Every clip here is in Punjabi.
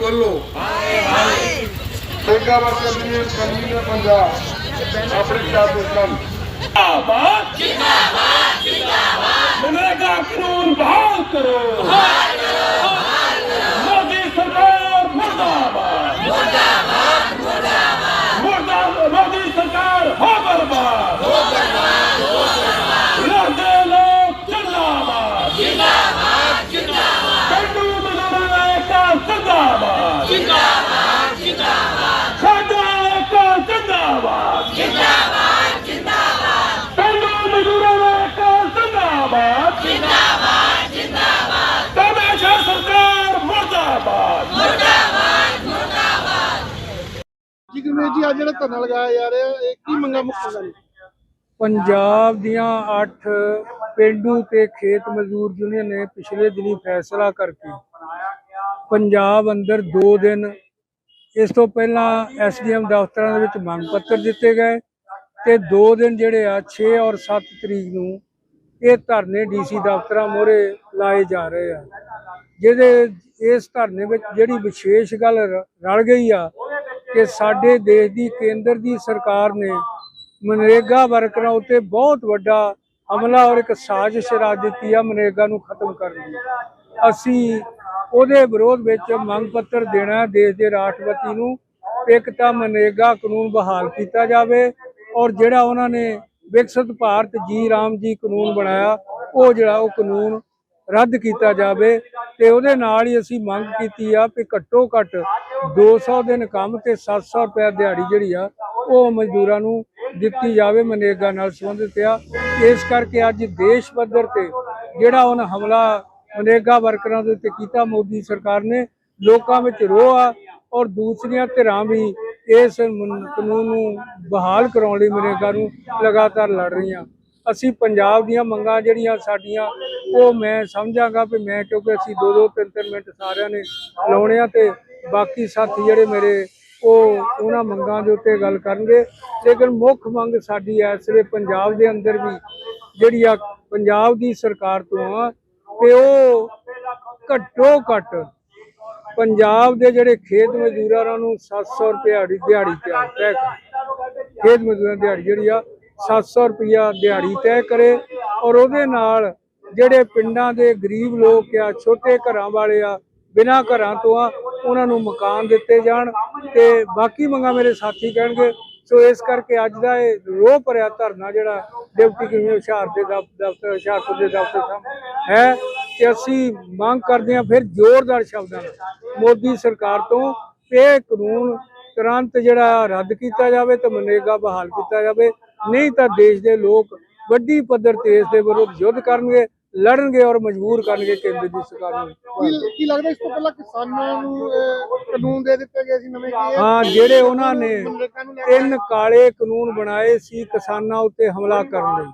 ਬੋਲੋ। ਹਾਏ ਹਾਏ ਸੇਗਾ ਵਾਸਤੇ ਵੀ ਕੰਨੀ ਦਾ ਪੰਜਾਬ। ਅਫਰੀਕਾ ਤੋਂ ਕੰਮ। ਜਿੰਦਾਬਾਦ ਜਿੰਦਾਬਾਦ ਜਿੰਦਾਬਾਦ। ਮਨਰੇਗਾ ਕਾਨੂੰਨ ਬਹਾਲ ਕਰੋ। ਜੀ ਗੁਰਮੀਤ ਜਿਹੜਾ ਧਰਨਾ ਲਗਾਇਆ ਜਾ ਰਿਹਾ, ਇਹ ਕੀ ਮੰਗਾ ਮੁੱਖ ਮੰਗਾਂ ਨੇ ਪੰਜਾਬ ਦੀਆਂ 8 ਪਿੰਡੂ ਤੇ ਖੇਤ ਮਜ਼ਦੂਰ ਯੂਨੀਅਨ ਨੇ ਪਿਛਲੇ ਦਿਨੀ ਫੈਸਲਾ ਕਰਕੇ ਪੰਜਾਬ ਅੰਦਰ 2 ਦਿਨ ਇਸ ਤੋਂ ਪਹਿਲਾਂ ਐਸਡੀਐਮ ਦਫ਼ਤਰਾਂ ਦੇ ਵਿੱਚ ਮੰਗ ਪੱਤਰ ਦਿੱਤੇ ਗਏ ਤੇ 2 ਦਿਨ ਜਿਹੜੇ ਆ 6 ਔਰ 7 ਤਰੀਕ ਨੂੰ ਇਹ ਧਰਨੇ ਡੀਸੀ ਦਫ਼ਤਰਾਂ ਮੋਹਰੇ ਲਾਏ ਜਾ ਰਹੇ ਆ। ਜਿਹਦੇ ਇਸ ਧਰਨੇ ਵਿੱਚ ਜਿਹੜੀ ਵਿਸ਼ੇਸ਼ ਗੱਲ ਰਲ ਗਈ ਆ ਕਿ ਸਾਡੇ ਦੇਸ਼ ਦੀ ਕੇਂਦਰ ਦੀ ਸਰਕਾਰ ਨੇ ਮਨਰੇਗਾ ਵਰਕਰਾਂ ਉੱਤੇ ਬਹੁਤ ਵੱਡਾ ਹਮਲਾ ਔਰ ਇੱਕ ਸਾਜ਼ਿਸ਼ ਰਚ ਦਿੱਤੀ ਆ, ਮਨਰੇਗਾ ਨੂੰ ਖਤਮ ਕਰਨ ਦੀ। ਅਸੀਂ ਉਹਦੇ ਵਿਰੋਧ ਵਿੱਚ ਮੰਗ ਪੱਤਰ ਦੇਣਾ ਦੇਸ਼ ਦੇ ਰਾਸ਼ਟਰਪਤੀ ਨੂੰ, ਇੱਕ ਤਾਂ ਮਨਰੇਗਾ ਕਾਨੂੰਨ ਬਹਾਲ ਕੀਤਾ ਜਾਵੇ ਔਰ ਜਿਹੜਾ ਉਹਨਾਂ ਨੇ ਵਿਕਸਿਤ ਭਾਰਤ ਜੀ ਰਾਮ ਜੀ ਕਾਨੂੰਨ ਬਣਾਇਆ, ਉਹ ਜਿਹੜਾ ਉਹ ਕਾਨੂੰਨ ਰੱਦ ਕੀਤਾ ਜਾਵੇ। ਤੇ ਉਹਦੇ ਨਾਲ ਹੀ ਅਸੀਂ ਮੰਗ ਕੀਤੀ ਆ ਕਿ ਘੱਟੋ ਘੱਟ 200 ਦਿਨ ਕੰਮ ਤੇ 700 ਰੁਪਏ ਦਿਹਾੜੀ ਜਿਹੜੀ ਆ, ਉਹ ਮਜ਼ਦੂਰਾਂ ਨੂੰ ਦਿੱਤੀ ਜਾਵੇ ਮਨੇਗਾ ਨਾਲ ਸੰਬੰਧਿਤ ਆ। ਇਸ ਕਰਕੇ ਅੱਜ ਦੇਸ਼ ਪੱਧਰ ਤੇ ਜਿਹੜਾ ਉਹਨਾਂ ਹਮਲਾ ਮਨੇਗਾ ਵਰਕਰਾਂ ਦੇ ਉੱਤੇ ਕੀਤਾ, ਮੋਦੀ ਸਰਕਾਰ ਨੇ, ਲੋਕਾਂ ਵਿੱਚ ਰੋਹ ਆ ਔਰ ਦੂਸਰੀਆਂ ਧਿਰਾਂ ਵੀ ਇਸ ਕਾਨੂੰਨ ਨੂੰ ਬਹਾਲ ਕਰਾਉਣ ਲਈ ਮਨੇਗਾ ਨੂੰ ਲਗਾਤਾਰ ਲੜ ਰਹੀਆਂ। ਅਸੀਂ ਪੰਜਾਬ ਦੀਆਂ ਮੰਗਾਂ ਜਿਹੜੀਆਂ ਸਾਡੀਆਂ, ਉਹ ਮੈਂ ਸਮਝਾਂਗਾ ਵੀ ਮੈਂ ਕਿਉਂਕਿ ਅਸੀਂ ਦੋ ਦੋ, ਤਿੰਨ ਤਿੰਨ ਮਿੰਟ ਸਾਰਿਆਂ ਨੇ ਲਾਉਣੇ ਆ ਤੇ ਬਾਕੀ ਸਾਥੀ ਜਿਹੜੇ ਮੇਰੇ, ਉਹ ਉਹਨਾਂ ਮੰਗਾਂ ਦੇ ਉੱਤੇ ਗੱਲ ਕਰਨਗੇ। ਲੇਕਿਨ ਮੁੱਖ ਮੰਗ ਸਾਡੀ ਇਸ ਵੇਲੇ ਪੰਜਾਬ ਦੇ ਅੰਦਰ ਵੀ ਜਿਹੜੀ ਆ ਪੰਜਾਬ ਦੀ ਸਰਕਾਰ ਤੋਂ ਆ, ਤੇ ਉਹ ਘੱਟੋ ਘੱਟ ਪੰਜਾਬ ਦੇ ਜਿਹੜੇ ਖੇਤ ਮਜ਼ਦੂਰਾਂ ਨੂੰ 700 ਰੁਪਏ ਦਿਹਾੜੀ ਦਿਹਾੜੀ ਤਿਆਰ ਤੈਅ ਕਰ ਖੇਤ ਮਜ਼ਦੂਰਾਂ ਦੀ ਦਿਹਾੜੀ ਜਿਹੜੀ ਆ 700 ਰੁਪਇਆ ਦਿਹਾੜੀ ਤੈਅ ਕਰੇ ਔਰ ਉਹਦੇ ਨਾਲ ਜਿਹੜੇ ਪਿੰਡਾਂ ਦੇ ਗਰੀਬ ਲੋਕ ਆ, ਛੋਟੇ ਘਰਾਂ ਵਾਲੇ ਆ, ਬਿਨਾਂ ਘਰਾਂ ਤੋਂ ਆ, ਉਹਨਾਂ ਨੂੰ ਮਕਾਨ ਦਿੱਤੇ ਜਾਣ ਤੇ ਬਾਕੀ ਮੰਗਾ ਮੇਰੇ ਸਾਥੀ ਕਹਿਣਗੇ। ਸੋ ਇਸ ਕਰਕੇ ਅੱਜ ਦਾ ਇਹ ਰੋਹ ਭਰਿਆ ਧਰਨਾ ਜਿਹੜਾ ਡਿਪਟੀ ਕਮਿਸ਼ਨਰ ਹੁਸ਼ਿਆਰ ਦੇ ਦਫ਼- ਦਫ਼ਤਰ, ਹੁਸ਼ਿਆਰਪੁਰ ਦੇ ਦਫ਼ਤਰ ਸਾਹਮਣੇ ਹੈ ਕਿ ਅਸੀਂ ਮੰਗ ਕਰਦੇ ਹਾਂ ਫਿਰ ਜ਼ੋਰਦਾਰ ਸ਼ਬਦਾਂ ਨਾਲ ਮੋਦੀ ਸਰਕਾਰ ਤੋਂ ਇਹ ਕਾਨੂੰਨ ਤੁਰੰਤ ਜਿਹੜਾ ਰੱਦ ਕੀਤਾ ਜਾਵੇ ਤੇ ਮਨੇਗਾ ਬਹਾਲ ਕੀਤਾ ਜਾਵੇ। ਨਹੀਂ ਤਾਂ ਦੇਸ਼ ਦੇ ਲੋਕ ਵੱਡੀ ਪੱਧਰ ਤੇ ਇਸ ਦੇ ਵਿਰੁੱਧ ਯੁੱਧ ਕਰਨਗੇ ਲੜਨਗੇ ਔਰ ਮਜਬੂਰ ਕਰਨਗੇ ਕੇਂਦਰ ਦੀ ਸਰਕਾਰ ਨੂੰ। ਕੀ ਲੱਗਦਾ ਇਸ ਤੋਂ ਪਹਿਲਾਂ ਕਿਸਾਨਾਂ ਨੂੰ ਕਾਨੂੰਨ ਦੇ ਦਿੱਤੇ ਗਏ ਸੀ ਨਵੇਂ ਹਾਂ? ਜਿਹੜੇ ਉਹਨਾਂ ਨੇ ਤਿੰਨ ਕਾਲੇ ਕਾਨੂੰਨ ਬਣਾਏ ਸੀ ਕਿਸਾਨਾਂ ਉੱਤੇ ਹਮਲਾ ਕਰਨ ਲਈ।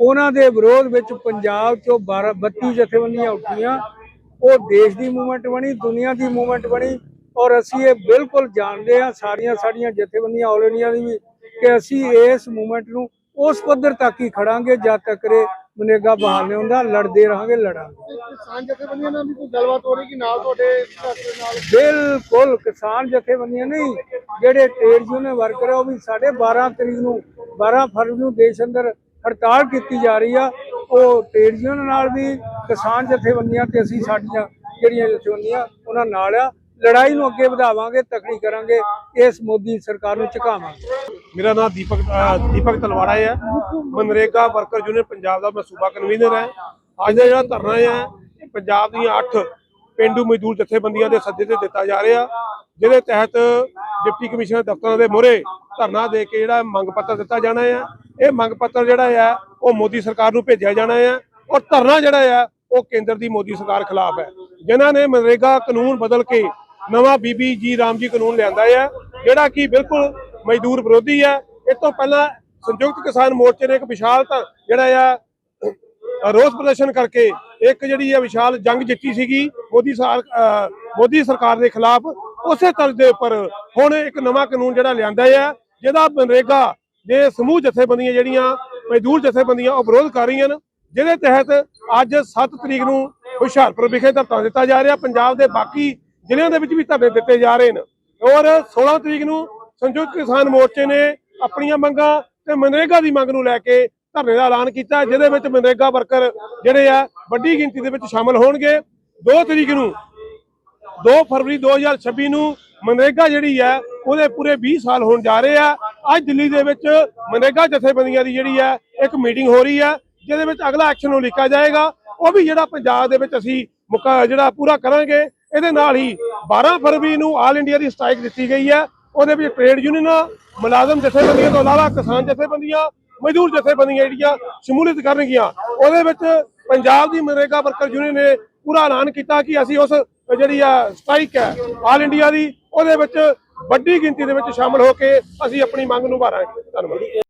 ਉਹਨਾਂ ਦੇ ਵਿਰੋਧ ਵਿੱਚ ਪੰਜਾਬ ਚੋਂ 12 32 ਜਥੇਬੰਦੀਆਂ ਉੱਠੀਆਂ। ਉਹ ਦੇਸ਼ ਦੀ ਮੂਵਮੈਂਟ ਬਣੀ ਦੁਨੀਆ ਦੀ ਮੂਵਮੈਂਟ ਬਣੀ ਔਰ ਅਸੀਂ ਇਹ ਬਿਲਕੁਲ ਜਾਣਦੇ ਹਾਂ ਸਾਰੀਆਂ ਸਾਡੀਆਂ ਜਥੇਬੰਦੀਆਂ ਆਲ ਇੰਡੀਆ ਦੀ ਵੀ ਕਿ ਅਸੀਂ ਇਸ ਮੂਵਮੈਂਟ ਨੂੰ ਉਸ ਪੱਧਰ ਤੱਕ ਹੀ ਖੜਾਂਗੇ ਜਦ ਤੱਕ ਇਹ ਮਨੇਗਾ ਬਹਾਲ ਨਹੀਂ ਹੁੰਦਾ ਲੜਦੇ ਰਹਾਂਗੇ ਲੜਾਂਗੇ। ਕਿਸਾਨ ਜਥੇਬੰਦੀਆਂ ਨਾਲ ਵੀ ਕੋਈ ਗੱਲਬਾਤ ਹੋ ਰਹੀ ਕਿ ਨਾਲ ਤੁਹਾਡੇ ਨਾਲ? ਬਿਲਕੁਲ ਕਿਸਾਨ ਜਥੇਬੰਦੀਆਂ ਨਹੀਂ ਜਿਹੜੇ ਟ੍ਰੇਡ ਯੂਨੀਅਨ ਵਰਕਰ ਆ ਉਹ ਵੀ ਸਾਡੇ 12 ਤਰੀਕ ਨੂੰ 12 ਫਰਵਰੀ ਨੂੰ ਦੇਸ਼ ਅੰਦਰ ਹੜਤਾਲ ਕੀਤੀ ਜਾ ਰਹੀ ਆ। ਉਹ ਟ੍ਰੇਡ ਯੂਨੀਅਨ ਨਾਲ ਵੀ ਕਿਸਾਨ ਜਥੇਬੰਦੀਆਂ ਤੇ ਅਸੀਂ ਸਾਡੀਆਂ ਜਿਹੜੀਆਂ ਜਥੇਬੰਦੀਆਂ ਉਹਨਾਂ ਨਾਲ ਆ। ਲੜਾਈ ਨੂੰ ਅੱਗੇ ਵਧਾਵਾਂਗੇ ਤਕੜੀ ਕਰਾਂਗੇ ਇਸ ਮੋਦੀ ਸਰਕਾਰ ਨੂੰ ਝੁਕਾਵਾਂਗੇ। ਮੇਰਾ ਨਾਮ ਦੀਪਕ ਦੀਪਕ ਤਲਵਾੜਾ ਹੈ। ਮਨਰੇਗਾ ਵਰਕਰ ਯੂਨੀਅਨ ਪੰਜਾਬ ਦਾ ਮੈਂ ਸੂਬਾ ਕਨਵੀਨਰ ਹਾਂ। ਅੱਜ ਦਾ ਜਿਹੜਾ ਧਰਨਾ ਹੈ ਇਹ ਪੰਜਾਬ ਦੀਆਂ 8 ਪਿੰਡੂ ਮਜ਼ਦੂਰ ਜਥੇਬੰਦੀਆਂ ਦੇ ਸੱਦੇ ਤੇ ਦਿੱਤਾ ਜਾ ਰਿਹਾ, ਜਿਹਦੇ ਤਹਿਤ ਡਿਪਟੀ ਕਮਿਸ਼ਨਰ ਦਫ਼ਤਰਾਂ ਦੇ ਮੋਹਰੇ ਧਰਨਾ ਦੇ ਕੇ ਜਿਹੜਾ ਮੰਗ ਪੱਤਰ ਦਿੱਤਾ ਜਾਣਾ ਹੈ। ਇਹ ਮੰਗ ਪੱਤਰ ਜਿਹੜਾ ਹੈ, ਉਹ ਮੋਦੀ ਸਰਕਾਰ ਨੂੰ ਭੇਜਿਆ ਜਾਣਾ ਹੈ ਔਰ ਧਰਨਾ ਜਿਹੜਾ ਹੈ, ਉਹ ਕੇਂਦਰ ਦੀ ਮੋਦੀ ਸਰਕਾਰ ਖਿਲਾਫ ਹੈ। ਜਿਨ੍ਹਾਂ ਨੇ ਮਨਰੇਗਾ ਕਾਨੂੰਨ ਬਦਲ ਕੇ ਨਵਾਂ ਬੀਬੀ ਜੀ ਰਾਮ ਜੀ ਕਾਨੂੰਨ ਲਿਆਂਦਾ ਹੈ, ਜਿਹੜਾ ਕਿ ਬਿਲਕੁਲ ਮਜ਼ਦੂਰ ਵਿਰੋਧੀ ਹੈ ਇਸ ਤੋਂ ਪਹਿਲਾਂ ਸੰਯੁਕਤ ਕਿਸਾਨ ਮੋਰਚੇ ਨੇ ਇੱਕ ਵਿਸ਼ਾਲ ਧ- ਜਿਹੜਾ ਆ ਰੋਸ ਪ੍ਰਦਰਸ਼ਨ ਕਰਕੇ ਇੱਕ ਜਿਹੜੀ ਆ ਵਿਸ਼ਾਲ ਜੰਗ ਜਿੱਤੀ ਸੀਗੀ ਮੋਦੀ ਸਰਕਾਰ ਮੋਦੀ ਸਰਕਾਰ ਦੇ ਖਿਲਾਫ। ਉਸੇ ਤਰ੍ਹਾਂ ਦੇ ਉੱਪਰ ਹੁਣ ਇੱਕ ਨਵਾਂ ਕਾਨੂੰਨ ਜਿਹੜਾ ਲਿਆਂਦਾ ਆ, ਜਿਹਦਾ ਮਨਰੇਗਾ ਦੇ ਸਮੂਹ ਜਥੇਬੰਦੀਆਂ ਜਿਹੜੀਆਂ, ਮਜ਼ਦੂਰ ਜਥੇਬੰਦੀਆਂ ਉਹ ਵਿਰੋਧ ਕਰ ਰਹੀਆਂ ਨੇ। ਜਿਹਦੇ ਤਹਿਤ ਅੱਜ 7 ਤਰੀਕ ਨੂੰ ਹੁਸ਼ਿਆਰਪੁਰ ਵਿਖੇ ਧਰਨਾ ਦਿੱਤਾ ਜਾ ਰਿਹਾ। ਪੰਜਾਬ ਦੇ ਬਾਕੀ ਜ਼ਿਲ੍ਹਿਆਂ ਦੇ ਵਿੱਚ ਵੀ ਧਰਨੇ ਦਿੱਤੇ ਜਾ ਰਹੇ ਨੇ। ਔਰ 16 ਤਰੀਕ ਨੂੰ ਸੰਯੁਕਤ ਕਿਸਾਨ ਮੋਰਚੇ ਨੇ ਆਪਣੀਆਂ ਮੰਗਾਂ ਤੇ ਮਨਰੇਗਾ ਦੀ ਮੰਗ ਨੂੰ ਲੈ ਕੇ ਧਰਨੇ ਦਾ ਐਲਾਨ ਕੀਤਾ ਜਿਹਦੇ ਵਿੱਚ ਮਨਰੇਗਾ ਵਰਕਰ ਜਿਹੜੇ ਆ, ਵੱਡੀ ਗਿਣਤੀ ਦੇ ਵਿੱਚ ਸ਼ਾਮਲ ਹੋਣਗੇ। 2 ਤਰੀਕ ਨੂੰ 2 ਫਰਵਰੀ 2026 ਨੂੰ ਮਨਰੇਗਾ ਜਿਹੜੀ ਹੈ ਉਹਦੇ ਪੂਰੇ 20 ਸਾਲ ਹੋਣ ਜਾ ਰਹੇ ਆ। ਅੱਜ ਦਿੱਲੀ ਦੇ ਵਿੱਚ ਮਨਰੇਗਾ ਜਥੇਬੰਦੀਆਂ ਦੀ ਜਿਹੜੀ ਹੈ ਇੱਕ ਮੀਟਿੰਗ ਹੋ ਰਹੀ ਹੈ ਜਿਹਦੇ ਵਿੱਚ ਅਗਲਾ ਐਕਸ਼ਨ ਨੂੰ ਲਿਖਿਆ ਜਾਏਗਾ। ਉਹ ਵੀ ਜਿਹੜਾ ਪੰਜਾਬ ਦੇ ਵਿੱਚ ਅਸੀਂ ਮੁਕਾ, ਜਿਹੜਾ ਪੂਰਾ ਕਰਾਂਗੇ, ਇਹਦੇ ਨਾਲ ਹੀ 12 ਫਰਵਰੀ ਨੂੰ ਆਲ ਇੰਡੀਆ ਦੀ ਸਟ੍ਰਾਈਕ ਦਿੱਤੀ ਗਈ ਹੈ ਉਹਦੇ ਵਿੱਚ ਟ੍ਰੇਡ ਯੂਨੀਅਨਾਂ ਮੁਲਾਜ਼ਮ ਜਥੇਬੰਦੀਆਂ ਤੋਂ ਇਲਾਵਾ ਕਿਸਾਨ ਜਥੇਬੰਦੀਆਂ, ਮਜ਼ਦੂਰ ਜਥੇਬੰਦੀਆਂ ਜਿਹੜੀਆਂ ਸ਼ਮੂਲੀਅਤ ਕਰਨਗੀਆਂ, ਉਹਦੇ ਵਿੱਚ ਪੰਜਾਬ ਦੀ ਮਨਰੇਗਾ ਵਰਕਰ ਯੂਨੀਅਨ ਨੇ ਪੂਰਾ ਐਲਾਨ ਕੀਤਾ ਕਿ ਅਸੀਂ ਉਸ ਜਿਹੜੀ ਆ ਸਟ੍ਰਾਈਕ ਹੈ ਆਲ ਇੰਡੀਆ ਦੀ, ਉਹਦੇ ਵਿੱਚ ਵੱਡੀ ਗਿਣਤੀ ਦੇ ਵਿੱਚ ਸ਼ਾਮਲ ਹੋ ਕੇ ਅਸੀਂ ਆਪਣੀ ਮੰਗ ਨੂੰ ਭਾਰਾਂਗੇ ਧੰਨਵਾਦ।